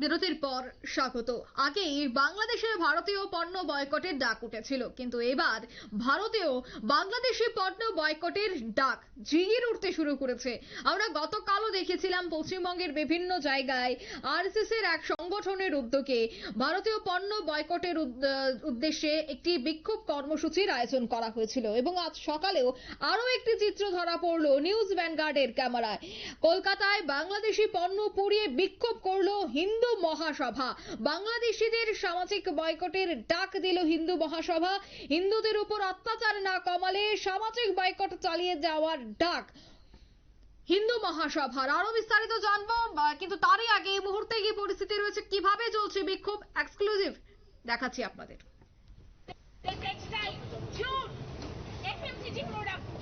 বিরতির পর স্বাগত। আগেই বাংলাদেশে ভারতীয় পণ্য বয়কটের ডাক উঠেছিল, কিন্তু এবার ভারতেও বাংলাদেশি পণ্য বয়কটের ডাক জিগির উঠতে শুরু করেছে। আমরা গতকালও দেখেছিলাম পশ্চিমবঙ্গের বিভিন্ন জায়গায় আরএসএস এর এক সংগঠনের উদ্যোগে ভারতীয় পণ্য বয়কটের উদ- উদ্দেশ্যে একটি বিক্ষোভ কর্মসূচির আয়োজন করা হয়েছিল এবং আজ সকালেও আরও একটি চিত্র ধরা পড়ল নিউজ ভ্যানগার্ডের ক্যামেরায়। কলকাতায় বাংলাদেশি পণ্য পুড়িয়ে বিক্ষোভ করল হিন্দু মহাসভা। বাংলাদেশিদের সামাজিক বয়কটের ডাক দিল হিন্দু মহাসভা। হিন্দুদের উপর অত্যাচার না কমালে সামাজিক বয়কট চালিয়ে যাওয়ার ডাক। হিন্দু মহাসভার আরও বিস্তারিত জানব কিন্তু তারই আগে এই মুহূর্তে কি পরিস্থিতি রয়েছে কীভাবে চলছে বিক্ষোভ? এক্সক্লুসিভ দেখাচ্ছি আপনাদের।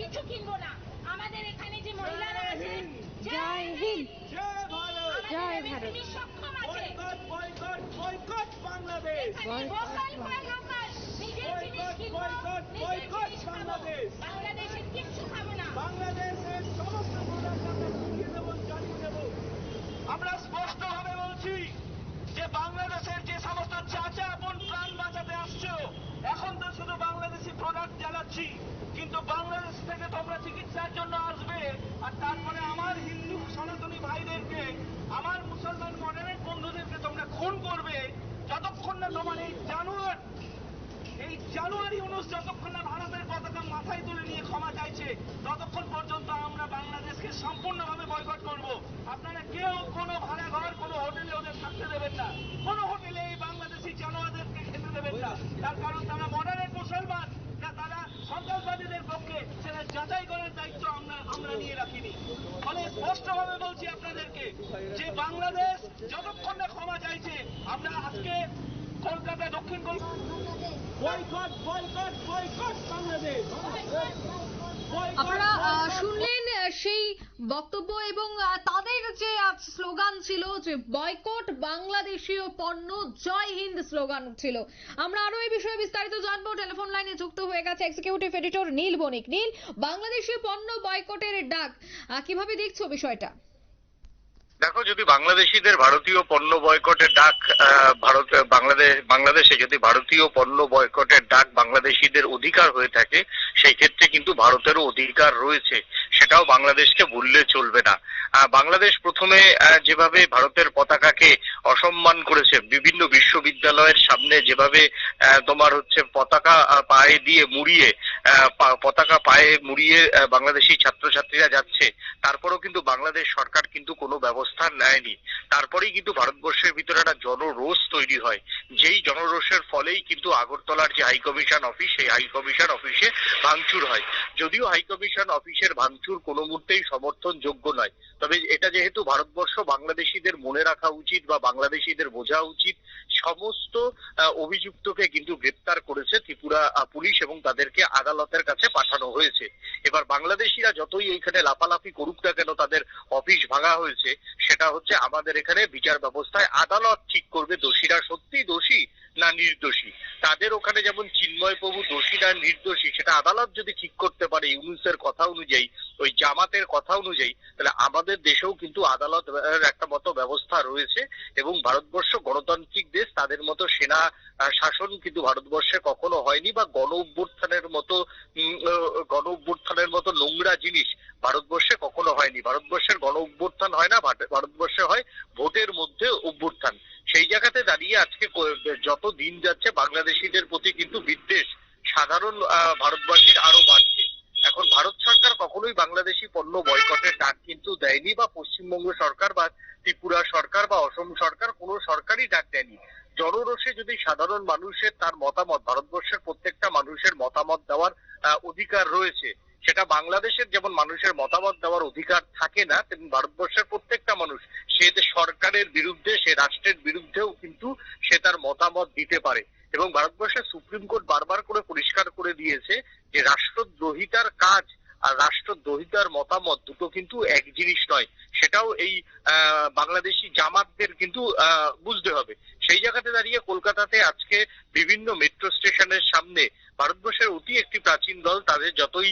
কিছু কিনবো না আমাদের এখানে যে মহিলারা আছে Jai Hind Jai Bharat. Boycott boycott boycott Bangladesh boycott, নিজের বয়কট খাব। বাংলাদেশ। বাংলাদেশের কিচ্ছু খাব না। বাংলাদেশের সমস্ত প্রোডাক্ট আমরা ঢুকিয়ে দেবো চালিয়ে দেবো। আমরা স্পষ্টভাবে বলছি যে বাংলাদেশের যে সমস্ত চাচা আপন প্রাণ বাঁচাতে আসছো এখন তো শুধু বাংলাদেশি প্রোডাক্ট জ্বালাচ্ছি কিন্তু বাংলাদেশ থেকে তোমরা চিকিৎসার জন্য আসবে আর তারপরে আমার হিন্দু সনাতনী ভাইদেরকে আমার মুসলমান মডারেট বন্ধুদেরকে তোমরা খুন করবে, যতক্ষণ না তোমার এই জানুয়ার এই জানুয়ারি উনিশ যতক্ষণ না ভারতের পতাকা মাথায় তুলে নিয়ে ক্ষমা চাইছে, ততক্ষণ পর্যন্ত আমরা বাংলাদেশকে সম্পূর্ণভাবে বয়কট করব। আপনারা কেউ কোনো ভাড়া ঘর কোনো হোটেলে ওদের থাকতে দেবেন না। কোনো হোটেলে এই বাংলাদেশি জানোয়ারদেরকে খেতে দেবেন না। তার কারণ তারা মডারেট মুসলমান, না তারা সন্ত্রাসবাদীদের পক্ষে। সেটা যাচাই করার দায়িত্ব আমরা আমরা নিয়ে রাখিনি। ফলে স্পষ্টভাবে বলছি আপনাদেরকে যে বাংলাদেশ যতক্ষণ না ক্ষমা চাইছে আমরা আজকে কলকাতা দক্ষিণ বয়কট বয়কট বয়কট বাংলাদেশ। আপনারা শুনলেন সেই বক্তব্য এবং তাদের যে স্লোগান ছিল যে বয়কট বাংলাদেশীয় পণ্য জয় হিন্দ স্লোগান ছিল। আমরা আরও এই বিষয়ে বিস্তারিত জানব। টেলিফোন লাইনে যুক্ত হয়ে গেছে এক্সিকিউটিভ এডিটর নীল বণিক। নীল বাংলাদেশি পণ্য বয়কটের ডাক। কীভাবে দেখছ বিষয়টা? দেখো, যদি বাংলাদেশিদের ভারতীয় পণ্য বয়কটের ডাক ভারত, বাংলাদেশ, বাংলাদেশে যদি ভারতীয় পণ্য বয়কটের ডাক বাংলাদেশিদের অধিকার হয়ে থাকে, সেই ক্ষেত্রে কিন্তু ভারতেরও অধিকার রয়েছে। সেটাও বাংলাদেশকে ভুললে চলবে না। বাংলাদেশ প্রথমে যেভাবে ভারতের পতাকাকে অসম্মান করেছে, বিভিন্ন বিশ্ববিদ্যালয়ের সামনে যেভাবে তোমার হচ্ছে পতাকা পায়ে দিয়ে মুড়িয়ে পতাকা পায়ে মুড়িয়ে বাংলাদেশি ছাত্রছাত্রীরা যাচ্ছে, তারপরেও কিন্তু বাংলাদেশ সরকার কিন্তু কোনো ব্যবস্থা নেয়নি। তারপরেই কিন্তু ভারতবর্ষের ভিতরে একটা জনরোষ তৈরি হয়। যেই জনরোষের ফলেই কিন্তু আগরতলার যে হাই কমিশন অফিস, সেই হাই কমিশন অফিসে ভাঙচুর হয়। যদিও হাই কমিশন অফিসের ভাঙচুর কোনো মুহূর্তেই সমর্থনযোগ্য নয় তবে এটা যেহেতু ভারতবর্ষ, বাংলাদেশিদের মনে রাখা উচিত বা বাংলাদেশিদের বোঝা উচিত, সমস্ত অভিযুক্তকে কিন্তু গ্রেপ্তার করেছে ত্রিপুরা পুলিশ এবং তাদেরকে আদালতের কাছে পাঠানো হয়েছে। এবার বাংলাদেশিরা যতই এইখানে লাফালাফি করুক না কেন তাদের অফিস ভাঙা হয়েছে, সেটা হচ্ছে আমাদের এখানে বিচার ব্যবস্থায় আদালত ঠিক করবে দোষীরা সত্যি দোষী না নির্দোষী। তাদের ওখানে যেমন চিন্ময় প্রভু দোষী না নির্দোষী, সেটা আদালত যদি ঠিক করতে পারে ইউনুসের কথা অনুযায়ী, ওই জামাতের কথা অনুযায়ী, তাহলে আমাদের দেশেও কিন্তু আদালত একটা মতো ব্যবস্থা রয়েছে এবং ভারতবর্ষ গণতান্ত্রিক দেশ, তাদের মতো সেনা শাসন কিন্তু ভারতবর্ষে কখনো হয়নি বা গণ অভ্যুত্থানের মতো গণ অভ্যুত্থানের মতো নোংরা জিনিস ভারতবর্ষে কখনো হয়নি। ভারতবর্ষের গণ অভ্যুত্থান হয় না ভারতবর্ষে হয় ভোটের মধ্যে অভ্যুত্থান। সেই জায়গাতে দাঁড়িয়ে আজকে যত দিন যাচ্ছে, বাংলাদেশিদের প্রতি কিন্তু বিদ্বেষ। সাধারণ ভারতবাসীর আরও বাড়ছে। এখন ভারত সরকার কখনোই বাংলাদেশি পণ্য বয়কটের দেয়নি বা পশ্চিমবঙ্গ সরকার বা ত্রিপুরা সরকার বা অসম সরকার কোনো সরকারই ডাক দেয়নি। জনরোষে যদি সাধারণ মানুষের তার মতামত, ভারতবর্ষের প্রত্যেকটা মানুষের মতামত দেওয়ার অধিকার রয়েছে, সেটা বাংলাদেশের যেমন মানুষের মতামত দেওয়ার অধিকার থাকে না, তেমনি ভারতবর্ষের প্রত্যেকটা মানুষ, সে সরকারের বিরুদ্ধে, সে রাষ্ট্রের বিরুদ্ধেও কিন্তু সে তার মতামত দিতে পারে। এবং ভারতবর্ষের সুপ্রিম কোর্ট বারবার করে পরিষ্কার করে দিয়েছে যে রাষ্ট্রদ্রোহিতার কাজ আর রাষ্ট্রদ্রোহিতার মতামত দুটো কিন্তু এক জিনিস নয়। সেটাও এই বাংলাদেশি জামাতদের কিন্তু বুঝতে হবে। সেই জায়গাতে দাঁড়িয়ে কলকাতাতে আজকে বিভিন্ন মেট্রো স্টেশনের সামনে ভারতবর্ষের অতি একটি প্রাচীন দল, তাদের যতই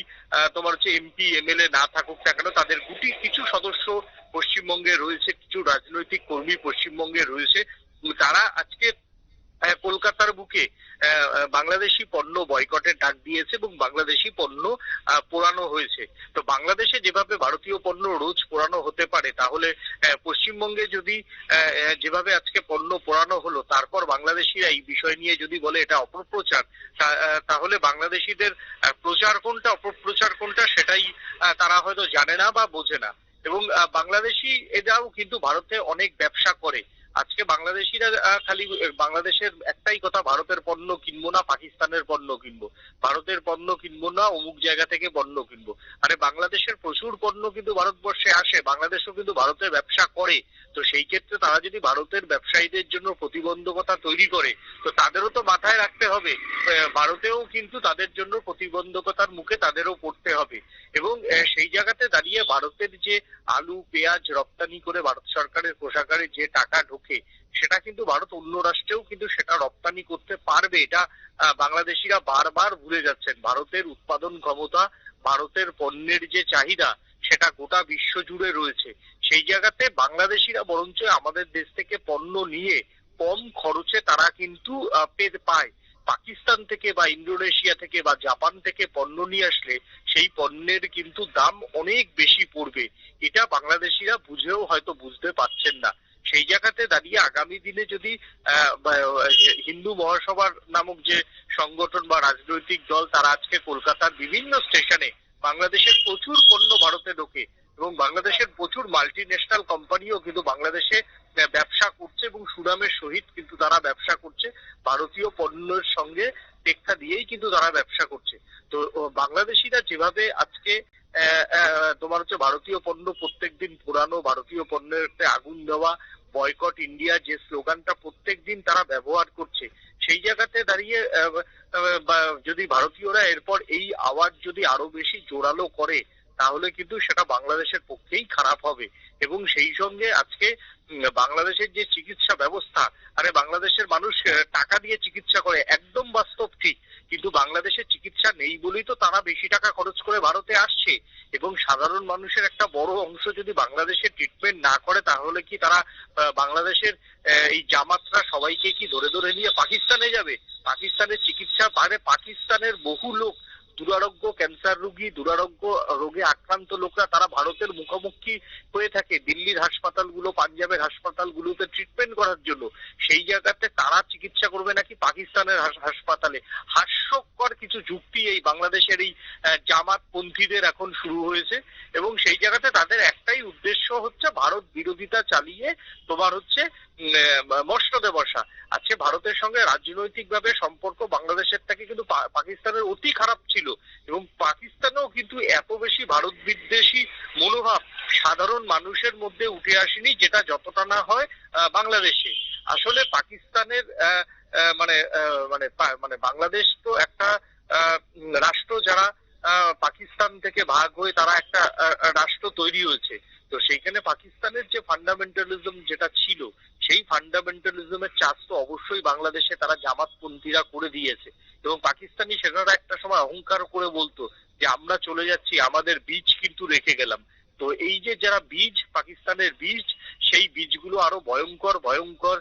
তোমার হচ্ছে এমপি এমএলএ না থাকুক না কেন, তাদের গুটি কিছু সদস্য পশ্চিমবঙ্গে রয়েছে, কিছু রাজনৈতিক কর্মী পশ্চিমবঙ্গে রয়েছে। তারা আজকে কলকাতার বুকে বাংলাদেশি পণ্য বয়কটের ডাক দিয়েছে এবং বাংলাদেশি পণ্য পোড়ানো হয়েছে। তো বাংলাদেশে যেভাবে ভারতীয় পণ্য রোজ পোড়ানো হতে পারে, তাহলে পশ্চিমবঙ্গে যদি যেভাবে আজকে পণ্য পোড়ানো হলো, তারপর বাংলাদেশিরা এই বিষয় নিয়ে যদি বলে এটা অপপ্রচার তাহলে বাংলাদেশিদের প্রচার কোনটা, অপপ্রচার কোনটা সেটাই তারা হয়তো জানে না বা বোঝে না। এবং বাংলাদেশি এরাও কিন্তু ভারতে অনেক ব্যবসা করে। আজকে বাংলাদেশিরা খালি বাংলাদেশের একটাই কথা, ভারতের পণ্য কিনবো না, পাকিস্তানের পণ্য কিনবো। ভারতের পণ্য কিনবো না, অমুক জায়গা থেকে পণ্য কিনবো। আরে, বাংলাদেশের প্রচুর পণ্য কিন্তু ভারতবর্ষে আসে, বাংলাদেশও কিন্তু ভারতের ব্যবসা করে। তো সেই ক্ষেত্রে তারা যদি ভারতের ব্যবসায়ীদের জন্য প্রতিবন্ধকতা তৈরি করে, তো তাদেরও তো মাথায় রাখতে হবে। ভারতেও কিন্তু তাদের জন্য প্রতিবন্ধকতার মুখে তাদেরও পড়তে হবে। এবং সেই জায়গাতে দাঁড়িয়ে ভারতের যে আলু, পেঁয়াজ রপ্তানি করে ভারত সরকারের কোষাগারে যে টাকা ঢোকে সেটা কিন্তু ভারত অন্য রাষ্ট্রেও কিন্তু সেটা রপ্তানি করতে পারবে। এটা বাংলাদেশিরা বারবার ভুলে যাচ্ছেন। ভারতের উৎপাদন ক্ষমতা, ভারতের পণ্যের যে চাহিদা, সেটা গোটা বিশ্ব জুড়ে রয়েছে। সেই জায়গাতে বাংলাদেশিরা বরঞ্চ আমাদের দেশ থেকে পণ্য নিয়ে কম খরচে তারা কিন্তু পেতে পায়। পাকিস্তান থেকে বা ইন্দোনেশিয়া থেকে বা জাপান থেকে পণ্য নিয়ে আসলে সেই পণ্যের কিন্তু দাম অনেক বেশি পড়বে। এটা বাংলাদেশিরা বুঝেও হয়তো বুঝতে পারছেন না। সেই জায়গাতে দাঁড়িয়ে আগামী দিনে যদি হিন্দু মহাসভার নামক যে সংগঠন বা রাজনৈতিক দল, তারা আজকে কলকাতার বিভিন্ন স্টেশনে বাংলাদেশের প্রচুর পণ্য ভারতে ঢোকে এবং বাংলাদেশের প্রচুর মাল্টি ন্যাশনাল কোম্পানিও কিন্তু বাংলাদেশে ব্যবসা করছে এবং সুনামের সহিত কিন্তু তারা ব্যবসা করছে। ভারতীয় পণ্যের সঙ্গে টেক্কা দিয়েই কিন্তু তারা ব্যবসা করছে। তো বাংলাদেশিরা যেভাবে আজকে তোমার হচ্ছে ভারতীয় পণ্য প্রত্যেকদিন পুরানো ভারতীয় পণ্যের আগুন দেওয়া বয়কট ইন্ডিয়া যে স্লোগানটা প্রত্যেক দিন তারা ব্যবহার করছে, সেই জায়গাতে দাঁড়িয়ে যদি ভারতীয়রা এরপর এই আওয়াজ যদি আরও বেশি জোরালো করে, তাহলে কিন্তু সেটা বাংলাদেশের পক্ষেই খারাপ হবে। এবং সেই সঙ্গে আজকে বাংলাদেশের যে চিকিৎসা ব্যবস্থা, আরে বাংলাদেশের মানুষ টাকা দিয়ে চিকিৎসা করে, একদম বাস্তব ঠিক। কিন্তু বাংলাদেশে চিকিৎসা নেই বলেই তো তারা বেশি টাকা খরচ করে ভারতে আসছে। এবং সাধারণ মানুষের একটা বড় অংশ যদি বাংলাদেশে ট্রিটমেন্ট না করে, তাহলে কি তারা বাংলাদেশের এই জামাতরা সবাইকে কি ধরে ধরে নিয়ে পাকিস্তানে যাবে? পাকিস্তানের চিকিৎসা পারে পাকিস্তানের বহু লোক দুরারোগ্য ক্যান্সার রোগী, দুরারোগ্য রোগে আক্রান্ত লোকরা তারা ভারতের মুখোমুখি হয়ে থাকে। দিল্লির হাসপাতালগুলো, পাঞ্জাবের হাসপাতালগুলোতে ট্রিটমেন্ট করার জন্য। সেই জায়গাতে তারা চিকিৎসা করবে নাকি পাকিস্তানের হাসপাতালে? হাস্যকর কিছু যুক্তি এই বাংলাদেশের এই জামাতপন্থীদের এখন শুরু হয়েছে এবং সেই জায়গাতে তাদের একটাই উদ্দেশ্য হচ্ছে ভারত বিরোধিতা চালিয়ে তোমার হচ্ছে মসনদে বসা। আজকে ভারতের সঙ্গে রাজনৈতিকভাবে সম্পর্ক বাংলাদেশের থেকে কিন্তু পাকিস্তানের অতি খারাপ ছিল। এবং পাকিস্তানেও কিন্তু এত বেশি ভারত বিদ্বেষী মনোভাব সাধারণ মানুষের মধ্যে উঠে আসেনি যেটা যতটা না হয় বাংলাদেশে। আসলে পাকিস্তানের মানে মানে মানে বাংলাদেশ তো একটা রাষ্ট্র যারা পাকিস্তান থেকে ভাগ হয়ে তারা একটা রাষ্ট্র তৈরি হয়েছে। তো সেইখানে পাকিস্তানের যে ফান্ডামেন্টালিজম যেটা ছিল, সেই ফান্ডামেন্টালিজমের চাষ তো অবশ্যই বাংলাদেশে তারা জামাতপন্থীরা করে দিয়েছে। এবং পাকিস্তানি সেনারা একটা সময় অহংকার করে বলতো যে, আমরা চলে যাচ্ছি, আমাদের বীজ কিন্তু রেখে গেলাম। তো এই যে যারা বীজ, পাকিস্তানের বীজ, সেই বীজগুলো আরও ভয়ঙ্কর ভয়ঙ্কর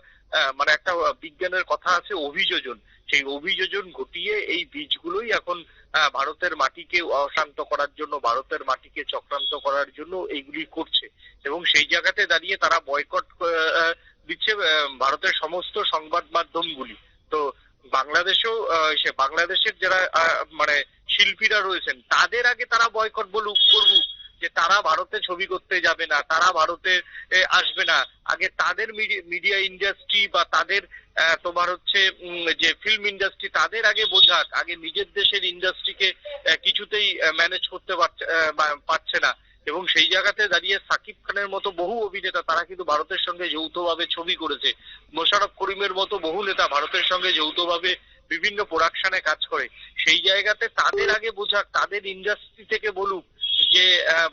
মানে একটা বিজ্ঞানের কথা আছে, অভিযোজন। সেই অভিযোজন ঘটিয়ে এই বীজগুলোই এখন ভারতের মাটিকে অশান্ত করার জন্য, ভারতের মাটিকে চক্রান্ত করার জন্য এইগুলি করছে। এবং সেই জায়গাতে দাঁড়িয়ে তারা বয়কট দিচ্ছে ভারতের সমস্ত সংবাদ মাধ্যমগুলি। তো বাংলাদেশেও বাংলাদেশের যারা মানে শিল্পীরা রয়েছেন, তাদের আগে তারা বয়কট বলুক, করুক, যে তারা ভারতে ছবি করতে যাবে না, তারা ভারতে আসবে না। আগে তাদের মিডিয়া ইন্ডাস্ট্রি বা তাদের তোমার হচ্ছে যে ফিল্ম ইন্ডাস্ট্রি তাদের আগে বোঝাক। আগে নিজের দেশের ইন্ডাস্ট্রিকে কিছুতেই ম্যানেজ করতে পারছে না। এবং সেই জায়গাতে দাঁড়িয়ে সাকিব খানের মতো বহু অভিনেতা, তারা কিন্তু ভারতের সঙ্গে যৌথভাবে ছবি করেছে। মোশারফ করিমের মতো বহু নেতা ভারতের সঙ্গে যৌথভাবে বিভিন্ন প্রোডাকশনে কাজ করে। সেই জায়গাতে তাদের আগে বোঝাক, তাদের ইন্ডাস্ট্রি থেকে বলুক যে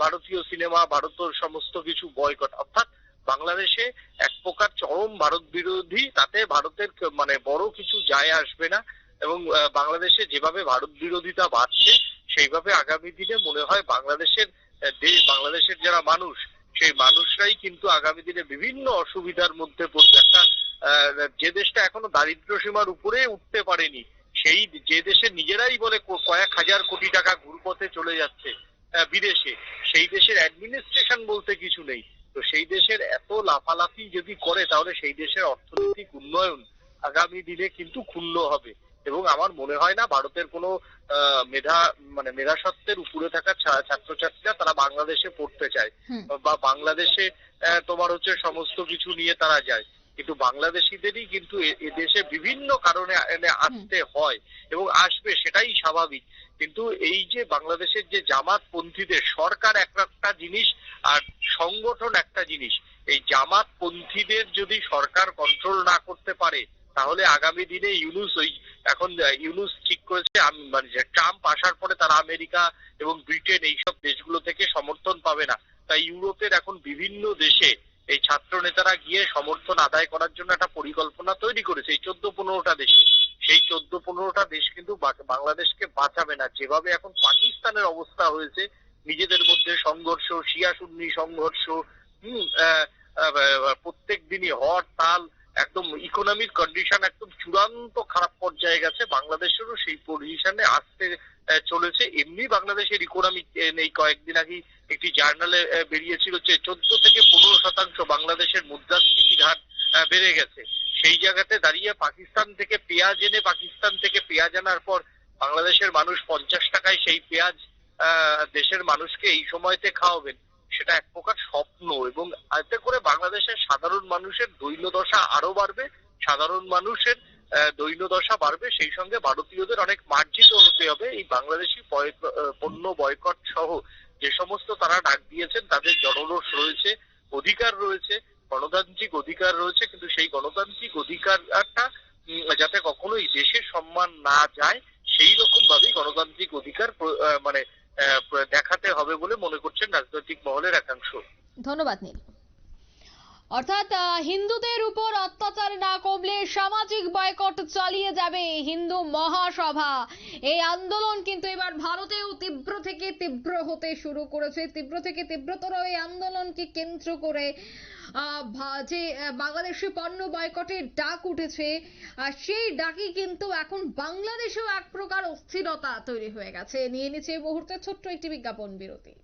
ভারতীয় সিনেমা ভারতের সমস্ত কিছু বয়কট অর্থাৎ বাংলাদেশে এক প্রকার চরম ভারত বিরোধী, তাতে ভারতের মানে বড় কিছু যায় আসবে না এবং বাংলাদেশে যেভাবে ভারত বিরোধিতা বাড়ছে, সেইভাবে আগামী দিনে মনে হয় বাংলাদেশের বাংলাদেশের যারা মানুষ, সেই মানুষরাই কিন্তু আগামী দিনে বিভিন্ন অসুবিধার মধ্যে পড়বে। একটা যে দেশটা এখনও দারিদ্র সীমার উপরে উঠতে পারেনি, সেই যে দেশে নিজেরাই বলে কয়েক হাজার কোটি টাকা ঘুরপথে চলে যাচ্ছে বিদেশে, সেই দেশের অ্যাডমিনিস্ট্রেশন বলতে কিছু নেই। তো সেই দেশের এত লাফালাফি যদি করে, তাহলে সেই দেশের অর্থনৈতিক উন্নয়ন আগামী দিনে কিন্তু ক্ষুণ্ণ হবে। এবং আমার মনে হয় না ভারতের কোনো আহ, মেধা মানে মেধাসত্ত্বের উপরে থাকা ছাত্রছাত্রীরা তারা বাংলাদেশে পড়তে চায়। বা বাংলাদেশে তোমার হচ্ছে সমস্ত কিছু নিয়ে তারা যায়। কিন্তু বাংলাদেশিদেরই কিন্তু এদেশে বিভিন্ন কারণে আসতে হয় এবং আসবে সেটাই স্বাভাবিক। কিন্তু এই যে বাংলাদেশের যে জামাত পন্থীদের সরকার এক একটা জিনিস আর সংগঠন একটা জিনিস। এই জামাত পন্থীদের যদি সরকার কন্ট্রোল না করতে পারে তাহলে আগামী দিনে ইউনুস ওই এখন ইউনুস ঠিক করেছে মানে ট্রাম্প আসার পরে তারা আমেরিকা এবং ব্রিটেন এইসব দেশগুলো থেকে সমর্থন পাবে না। তাই ইউরোপের এখন বিভিন্ন দেশে এই ছাত্র নেতারা গিয়ে সমর্থন আদায় করার জন্য একটা পরিকল্পনা তৈরি করেছে। এই চোদ্দ পনেরোটা দেশে। সেই চোদ্দ পনেরোটা দেশ কিন্তু বাংলাদেশকে বাঁচাবে না। যেভাবে এখন পাকিস্তানের অবস্থা হয়েছে, নিজেদের মধ্যে সংঘর্ষ, শিয়া সুন্নি সংঘর্ষ, হম প্রত্যেক দিনই হরতাল একদম ইকোনমিক কন্ডিশন একদম চূড়ান্ত খারাপ পর্যায়ে গেছে। বাংলাদেশেরও সেই পজিশনে আসতে চলেছে। এমনি বাংলাদেশের ইকোনমি এই কয়েকদিন আগে একটি জার্নালে বেরিয়েছিল যে চোদ্দ থেকে পনেরো শতাংশ বাংলাদেশের মুদ্রাস্ফীতির হার বেড়ে গেছে। সেই জায়গাতে দাঁড়িয়ে পাকিস্তান থেকে পেঁয়াজ এনে পাকিস্তান থেকে পেঁয়াজ আনার পর বাংলাদেশের মানুষ পঞ্চাশ টাকায় সেই পেঁয়াজ দেশের মানুষকে এই সময়তে খাওয়াবেন। সেটা এক প্রকার স্বপ্ন এবং এতে করে বাংলাদেশের সাধারণ মানুষের দৈন্যদশা আরও বাড়বে, সাধারণ মানুষের দৈন্যদশা বাড়বে, সেই সঙ্গে ভারতীয়দের অনেক মার্জিত হতে হবে। এই বাংলাদেশি পণ্য বয়কট সহ যে সমস্ত তারা ডাক দিয়েছেন, তাদের জনরোষ রয়েছে, অধিকার রয়েছে, গণতান্ত্রিক অধিকার রয়েছে, কিন্তু সেই গণতান্ত্রিক অধিকারটা যাতে কখনোই দেশের সম্মান না যায়, সেই রকম ভাবেই গণতান্ত্রিক অধিকার মানে দেখাতে হবে বলে মনে করছেন রাজনৈতিক মহলের একাংশ। ধন্যবাদ নীল। অর্থাৎ হিন্দুদের উপর অত্যাচার না কমলে সামাজিক বয়কট চালিয়ে যাবে হিন্দু মহাসভা। এই আন্দোলন কিন্তু এবার ভারতেও তীব্র থেকে তীব্র হতে শুরু করেছে। তীব্র থেকে তীব্রতর এই আন্দোলনকে কেন্দ্র করে যে বাংলাদেশে পণ্য বয়কটের ডাক উঠেছে সেই ডাকই কিন্তু এখন বাংলাদেশেও এক প্রকার অস্থিরতা তৈরি হয়ে গেছে। নিয়ে নিচ্ছে এই মুহূর্তে ছোট্ট একটি বিজ্ঞাপন বিরতি।